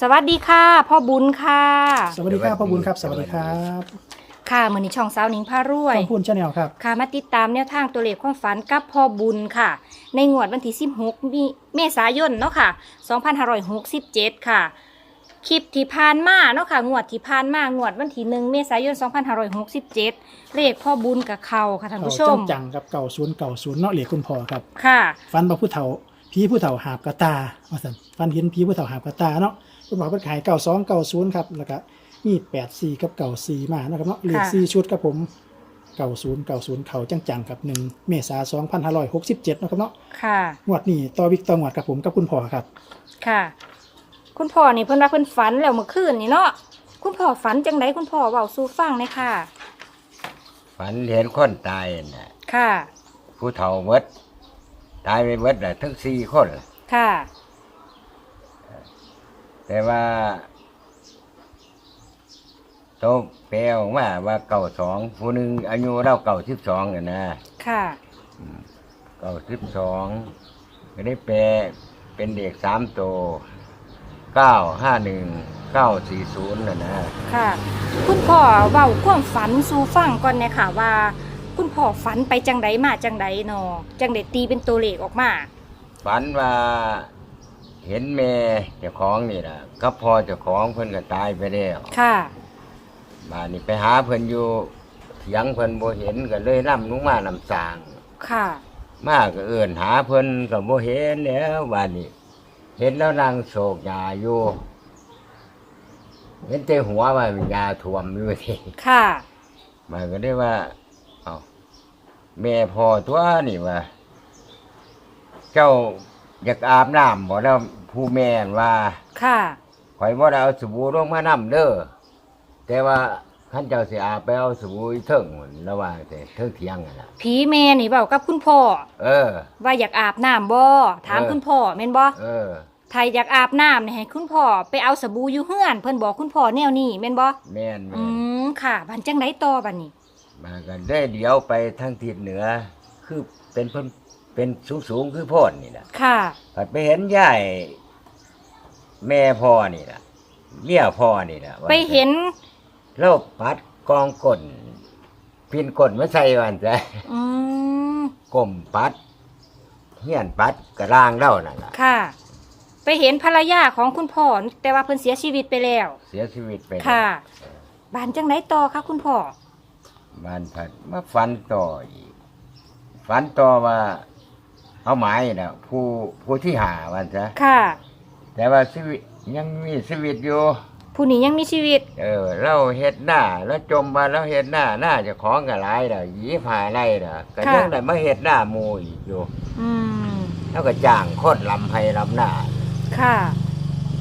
สวัสดีค่ะ พ่อบุญค่ะ สวัสดีครับสวัสดีพ่อบุญครับ สวัสดีครัสวัสดีบค่ะมือนี้ช่องสาวหนิงพารวยช่องพูนชาแนลครับ ค่ะมาติดตามแนวทางตัวเลขความฝันกับพ่อบุญค่ะ ในงวดวันที่16มีเมษายนเนาะค่ะ 2567 ค่ะ คลิปที่ผ่านมาเนาะค่ะ งวดที่ผ่านมางวดวันที่1เมษายน 2567 เลขพ่อบุญกับเขาค่ะท่านผู้ชมจังๆกับเก่าศูนย์เก่าศูนย์เนาะเหลียคุณพ่อครับ ค่ะ ฟันบ่ผู้เฒ่าผีผู้เฒ่าหาบกระตาว่าซั่นฟันเห็นผีผู้เฒ่าหาบกระตาเนาะ คุณพ่อเพิ่นขายเก่าสองเก่าศูนย์ครับแล้วก็มีแปดสี่กับเก่าสี่มานะครับเนาะเลขค่ะสี่ชุดครับผมเก่าศูนย์เก่าศูนย์เขาจังๆกับหนึ่งเมษาสองพันห้าร้อยหกสิบเจ็ดนาะครับเนาะค่ะ งวดนี้ต่อวิกต่องวดกับผมกับคุณพ่อครับ ค่ะ คุณพ่อนี่เพิ่นว่าเพิ่นฝันแล้วเมื่อคืนนี่เนาะคุณพ่อฝันจังไดคุณพ่อเว้าสู่ฟังเลยค่ะ ฝันเห็นคนตายน่ะค่ะ ผู้เฒ่าเมดตายไปเมดน่ะทั้งสี่คนค่ะ แต่ว่าโตแปลออกมาว่าเก่าสองผู้หนึ่งอายุเราเก่าสิบสองน่ะนะค่ะเก่าสิบสองก็ได้แปลเป็นเด็กสามโตเก้าห้าหนึ่งเก้าสี่ศูนย์น่ะนะค่ะ คุณพ่อเว้าความฝันสู่ฟังก่อนเนี่ยค่ะว่า คุณพ่อฝันไปจังไดมาจังไดเนาะจังไดตีเป็นตัวเลขออกมาฝันว่า เห็นแม่เจ้าของนี่ล่ะก็พอเจ้าของเพิ่นก็ตายไปแล้วค่ะบ้านนี่ไปหาเพิ่นอยู่เถียงเพิ่นบ่เห็นก็เลยนำลงมานำสร้างค่ะ มาก็เอื้อนหาเพิ่นก็บ่เห็นแล้วบ้านนี้ เห็นแล้วนางโศกยาอยู่เห็นแต่หัวว่ามันยาท่วมอยู่ที่ค่ะมันก็ได้ว่าเอ้าแม่พ่อตัวนี่ว่า เจ้า อยากอาบน้ำบ่แล้วผู้แม่นว่าค่ะ ข่อยบ่ได้เอาสบู่ลงมานํเด้อแต่ว่าท่านเจ้าสิอาบไปเอาสบู่อีเทิงนั่นระหว่างแต่เทิงเที่ยงนั่นล่ะ ผีแม่นี่เว้ากับคุณพ่อ เออ ว่าอยากอาบน้ำบ่ถามเออ คุณพ่อแม่นบ่เออ ถ้าอยากอาบน้ำนี่ให้คุณพ่อไปเอาสบู่อยู่เฮือน เพิ่นบอกคุณพ่อแนวนี้แม่นบ่แม่นแม่อืนมค่ะบันจังไดต่อบัดนี้ มากันได้เดี๋ยวไปทางทิศเหนือ คือเป็นเพิ่น เป็นสูงๆคือโพดนี่ล่ะค่ะ ผัดไปเห็นยายแม่พ่อนี่ล่ะเมียพ่อนี่ล่ะว่าไปเห็นแล้วปัดกองก้นพินก้นมาใส่วันจ้ะอืมก้มปัดเฮียนปัดกระร่างเล่านั่นล่ะ ค่ะ ไปเห็นภรรยาของคุณพ่อแต่ว่าเพิ่นเสียชีวิตไปแล้ว เสียชีวิตไปแล้วค่ะ บานจังไดต่อคะคุณพ่อ บ้านผัดมาฝันต่ออีกฝันต่อว่า เอาหมายนะผู้ผู้ที่หาวันจ้ะค่ะ แต่ว่าชีวิตยังมีชีวิตอยู่ผู้นี้ยังมีชีวิต เออเราเฮ็ดหน้าแล้วจมมาแล้วเฮ็ดหน้าหน้าเจะของกับหลายเด้อยีผ่าไรเด้อก็ค่ะยังได้มาเฮ็ดหน้าหมูอีกอยู่อืมแล้วก็จ้างคนลำให้ลำหน้า ค่ะ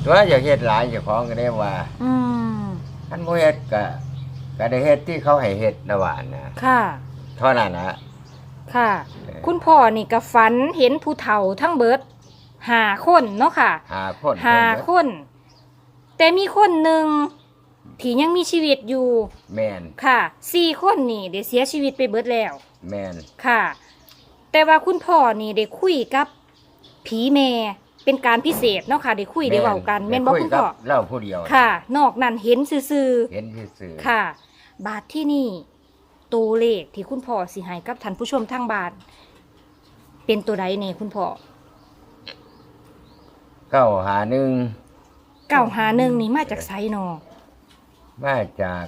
ตัวอยากเฮ็ดหลายเจ้าของก็ได้ว่าอืมอันบ่เฮ็ดก็ก็ได้เฮ็ดที่เขาให้เฮ็ดนะว่านะค่ะ เท่านั้นนะ ค่ะเออคุณพ่อนี่ก็ฝันเห็นผู้เฒ่าทั้งเบิดหาคนเนาะค่ะหาคนหาคน แต่มีคนหนึ่งที่ยังมีชีวิตอยู่ แม่นค่ะสี่คนนี่ได้เสียชีวิตไปเบิดแล้ว แม่นค่ะ แต่ว่าคุณพ่อนี่ได้คุยกับผีแม่เป็นการพิเศษเนาะค่ะได้คุยได้เว้ากันแม่นบ่ได้ยคุณพ่อกับเล่าผู้เดียวค่ะ นอกนั้นเห็นซื่อเห็นซื่อๆค่ะ บาทที่นี่ ตัวเลขที่คุณพ่อสิให้กับท่านผู้ชมทางบ้าน เป็นตัวใดเนี่ยคุณพ่อเก้าหาหนึ่งเก่าหาหนึ่งนี่มาจากไซนอมาจาก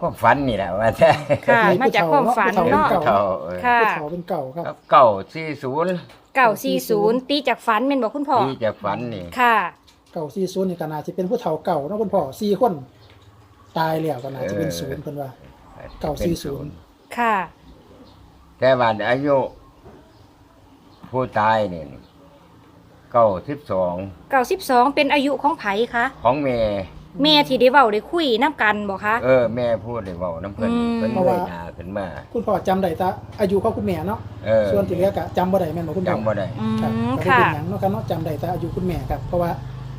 ความฝันนี่แหละว่าแต่ค่ะ มาจากความฝันผู้เนาะเฒ่าเก่าเออค่ะผู้เฒ่าเป็นเก่าครับ ครับเก่าสี่ศูนย์เก่าสี่ศูนย์ตีจากฝันเป็นบอกคุณพ่อ ที่จะฝันนี่ค่ะ เก่าสี่ศูนย์นี่ก็น่าจะเป็นผู้เฒ่าเก่าเนาะคุณพ่อสี่คน ตายแล้วก็น่าจะเป็นศูนย์เพิ่นว่า เก้าสี่ศูนย์ ค่ะ แต่ว่าอายุ ผู้ตายนี่เก้าสิบสองเก่าสิบสองเป็นอายุของไผคะของแม่ แม่ที่ได้เว้าได้คุยน้ำกันบอกคะ เออ แม่พูดเลยเว่าน้ำเพิ่นอืม เพิ่นเพราะเลว่ายหนาขึ้นมา คุณพ่อจำได้แต่อายุของคุณแม่เนาะเออส่วนที่เหลือก็จำบ่ได้แม่นบ่คุณพ่อจำบ่ได้ อืครับมก็ได้ค่ะ เป็นหยังเนาะครับเนาะจำได้แต่อายุคุณแม่ครับเพราะว่า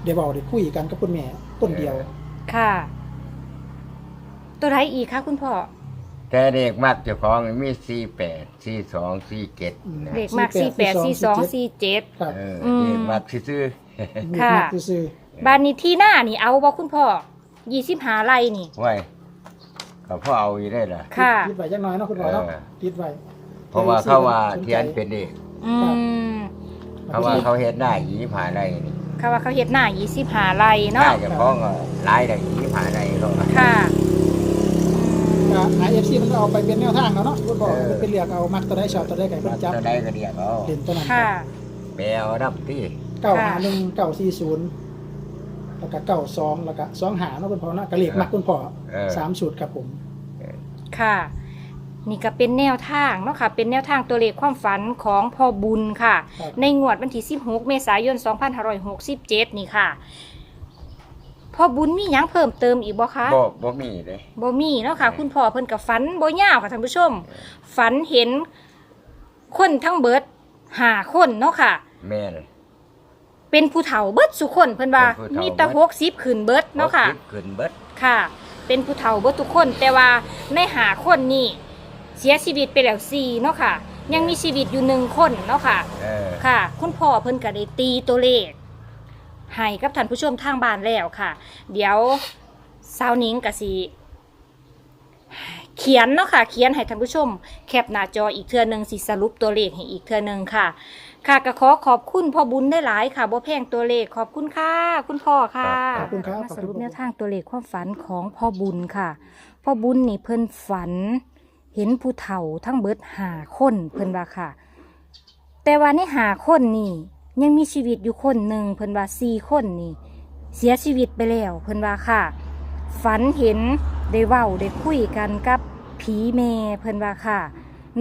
ได้เว้าได้คุยกันกับคุณแม่คนเดียว ค่ะ ตัวไรอีกคะคุณพ่อ แต่เด็กมักเจ้าของมีสี่แปดสี่สองสี่เจ็ดนะเลขมากสี่แปดสี่สองสี่เจ็ด ครับเอออืมเด็กมักซื้อมีค่ะมากซื้อบ้านนี้ที่หน้านี่เอาบ่คุณพ่อยี่สิบหาไรนี่ ๆไว้ก็พ่อเอาอยู่ได้ล่ะ ค่ะ ติดไว้จังน้อยเนาะคุณพ่อเนาะเออ ติดไว้เพราะว่าเขาว่าเทียนเป็นเด็กอืมเขาว่าเขาเฮ็ดได้ยีผ่าได้นี่เขาว่าเขาเฮ็ดหน้ายี่สิบหาไรน่าเนาะจะพ้องก็หลายได้ยีผ่าได้เขาว่าค่ะ ก็หา FC มันก็เอาไปเป็นแนวทางเอาเนาะคุณพ่อเออเป็นเลือกเอามักตัวใดชอบตัวใดก็ให้เพิ่นจับจะได้ก็เดียวเอาเล่นตัวนั้นค่ะแปลเอาน้ำที่เก้าหาหนึ่งเก้าสี่ศูนย์แล้วก็เก้าสองแล้วก็สองหาเนาะคุณพ่อเนาะกระเหล็กมักคุณพ่อเออสามสูตรครับผมค่ะนี่ก็เป็นแนวทางเนาะค่ะ เป็นแนวทางตัวเลขความฝันของพ่อบุญค่ะครับในงวดวันที่ 16 เมษายน 2567 นี่ค่ะ พ่อบุญมีหยังเพิ่มเติมอีกบ่คะบ่บ่มีเลย บ่มีเนาะค่ะ คุณพ่อเพิ่นกับฝันบ่ยาวค่ะท่านผู้ชม ฝันเห็นคนทั้งเบิดห้าคนเนาะค่ะ แม่น เป็นผู้เฒ่าเบิดสุคนเพิ่นว่าเป็นผู้เฒ่ามีแต่หกสิบขึ้นเบิดเนาะค่ะอขึ้นเบิดค่ะ เป็นผู้เฒ่าเบิดทุกคนแต่ว่าในหาคนนี่เสียชีวิตไปแล้วสี่เนาะค่ะ ยังมีชีวิตอยู่หนึ่งคนเนาะค่ะ เออค่ะ คุณพ่อเพิ่นก็ได้ตีตัวเลข ให้กับท่านผู้ชมทางบ้านแล้วค่ะ เดี๋ยวสาวนิ้งกะสิเขียนเนาะค่ะ เขียนให้ท่านผู้ชม แคปหน้าจออีกเทื่อหนึงสิสรุปตัวเลขให้อีกเทื่อหนึงค่ะ ค่ะก็ขอขอบคุณพ่อบุญได้หลายๆค่ะบ่แพงตัวเลขขอบคุณค่ะ คุณพ่อค่ะขอบคุณครับมาสรุปแนวทางตัวเลขความฝันของพ่อบุญค่ะ พ่อบุญนี่เพิ่นฝัน เห็นผู้เฒ่าทั้งเบิดหาคนเพิ่นว่าค่ะ แต่ว่าในหาคนนี่ ยังมีชีวิตอยู่คนหนึ่งเพิ่นว่าสี่คนนี่ เสียชีวิตไปแล้วเพิ่นว่าค่ะ ฝันเห็นได้เว้าได้คุยกันกับผีเมเพิ่นว่าค่ะ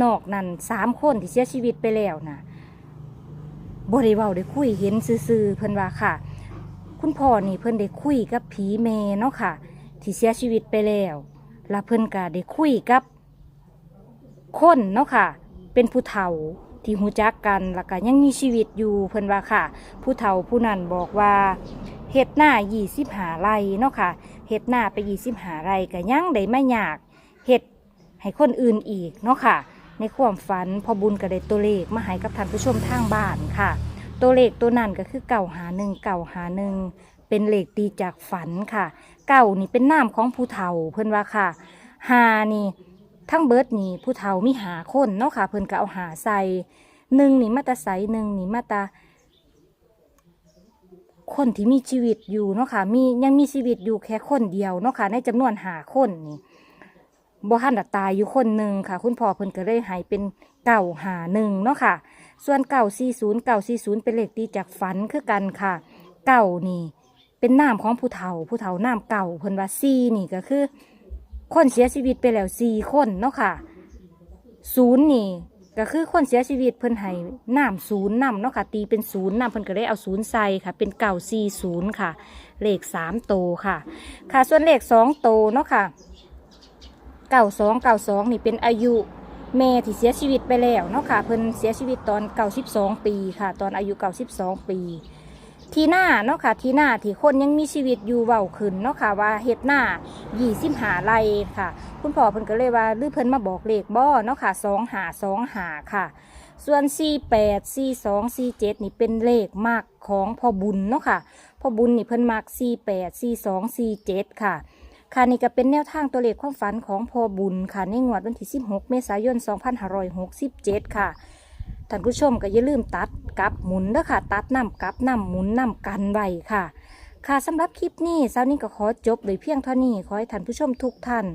นอกนั้นสามคนที่เสียชีวิตไปแล้วนะบ่ได้เวาได้คุยเห็นซื่อๆเพิ่นว่าค่ะ คุณพ่อนี่เพิ่นได้คุยกับผีเมเนาะค่ะ ที่เสียชีวิตไปแล้วแล้วเพิ่นก็ได้คุยกับคนเนาะค่ะ เป็นผู้เฒ่า ที่หูจักกันแล้วก็ยังมีชีวิตอยู่เพิ่นว่าค่ะ ผู้เฒ่าผู้นั้นบอกว่าเฮ็ดหน้า20หาไร่เนาะค่ะเฮ็ดหน้าไป20หาไร่ก็ยังได้ไม่ยากเฮ็ดให้คนอื่นอีกเนาะค่ะ ในความฝันพอบุญก็ได้ตัวเลขมาให้กับท่านผู้ชมทางบ้านค่ะ ตัวเลขตัวนั้นก็คือเก่าหาหนึ่งเก่าหาหนึ่งเป็นเลขตีจากฝันค่ะ เก่านี่เป็นนามของผู้เฒ่าเพิ่อนว่าค่ะ หานี่ ทั้งเบิดนี่ผู้เฒ่ามีหาคนเนาะค่ะเพิ่นก็เอาหาใส่หนึ่งนี่มาตาใสหนึ่งนี่มาตาคนที่มีชีวิตอยู่เนาะค่ะมียังมีชีวิตอยู่แค่คนเดียวเนาะค่ะในจำนวนหาคนนี่บ่ทันได้ตายอยู่คนหนึ่งค่ะ คุณพ่อเพิ่นก็เลยให้เป็นเก่าหาหนึ่งเนาะค่ะ ส่วนเก่าสี่ศูนย์เก่าสี่ศูนย์เป็นเลขตีจากฝันคือกันค่ะ เก่านี่ เป็นนามของผู้เฒ่าผู้เฒ่านามเก่าเพิ่นว่าซีนี่ก็คือ คนเสียชีวิตไปแล้วสี่คนเนาะค่ะศูนย์นี่ก็คือคนเสียชีวิตเพิ่นให้น้ำศูนย์นำเนาะค่ะ ตีเป็นศูนย์นำเพิ่นก็ได้เอาศูนย์ใส่ค่ะ เป็นเก่าสี่ศูนย์ค่ะ เลขสามโตค่ะ ค่ะส่วนเลขสองโตเนาะค่ะเก่าสองเก่าสองนี่เป็นอายุแม่ที่เสียชีวิตไปแล้วเนาะค่ะเพิ่นเสียชีวิตตอนเก่าสิบสองปีค่ะ ตอนอายุเก่าสิบสองปี ทีหน้าเนาะค่ะทีหน้าที่คนยังมีชีวิตอยู่เว้าขึ้นเนาะค่ะว่าเฮ็ดหน้ายี่สิบหาไรค่ะ คุณพ่อเพิ่นก็เลยว่าหรือเพิ่นมาบอกเลขบ่เนาะค่ะสองหาสองหาค่ะ ส่วนสี่แปดสี่สองสี่เจ็ดนี่เป็นเลขมากของพ่อบุญเนาะค่ะพ่อบุญนี่เพิ่นมักสี่แปดสี่สองสี่เจ็ดค่ะค่ะนี่ก็เป็นแนวทางตัวเลขความฝันของพ่อบุญค่ะในงวดวันที่ 16 เมษายน 2567 ค่ะ ท่านผู้ชมก็อย่าลืมตัดกับหมุนเด้อค่ะ ตัดน้ำกับน้ำหมุนน้ำกันไว้ค่ะ ค่ะสำหรับคลิปนี้สาวนี้ก็ขอจบโดยเพียงเท่านี้ขอให้ท่านผู้ชมทุกท่าน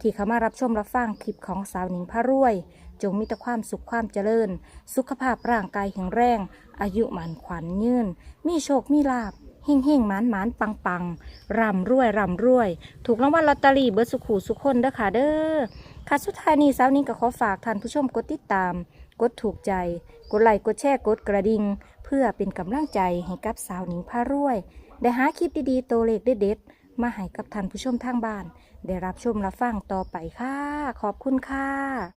ที่เข้ามารับชมรับฟังคลิปของสาวหนิงพระรวย จงมีแต่ความสุขความเจริญ สุขภาพร่างกายแข็งแรง อายุหมันขวัญยืนมีโชคมีลาบเฮ่งเฮ่งหมานหมานปังปังร่ำรวยร่ำรวย ถูกรางวัลลอตเตอรี่เบิร์สุขูสุขคนเด้อค่ะเด้อค่ะสุดท้ายนี้สาวนี้ก็ขอฝากท่านผู้ชมกดติดตาม กดถูกใจ กดไลค์กดแชร์กดกระดิ่งเพื่อเป็นกำลังใจให้กับสาวหนิงพารวย ได้หาคลิปดีๆ ตัวเลขเด็ดๆมาให้กับท่านผู้ชมทางบ้าน ได้รับชมรับฟังต่อไปค่ะ ขอบคุณค่ะ